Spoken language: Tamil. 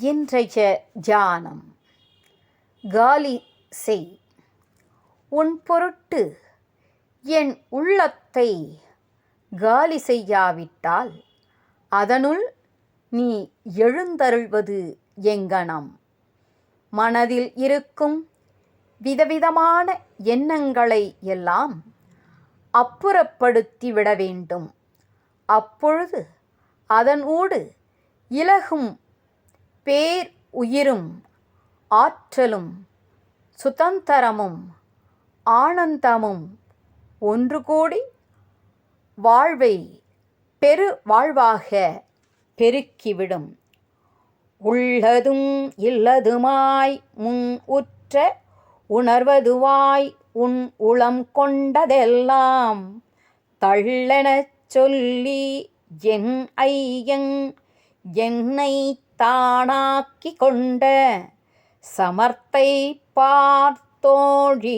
இன்றைய தியானம். காலி செய். உன் பொருட்டு என் உள்ளத்தை காலி செய்யாவிட்டால் அதனுள் நீ எழுந்தருள்வது எங்கனம். மனதில் இருக்கும் விதவிதமான எண்ணங்களை எல்லாம் அப்புறப்படுத்திவிட வேண்டும். அப்பொழுது அதனோடு இலகும் பேர் உயிரும் ஆற்றலும் சுதந்திரமும் ஆனந்தமும் ஒன்று கூடி வாழ்வை பெரு வாழ்வாக பெருக்கிவிடும். உள்ளதும் இல்லதுமாய் முன் உற்ற உணர்வதுவாய் உன் உளம் கொண்டதெல்லாம் தள்ளெனச் சொல்லி என் ஐயங் என்னை தானாக்கி கொண்ட சமர்த்தை பார்த்தோழி.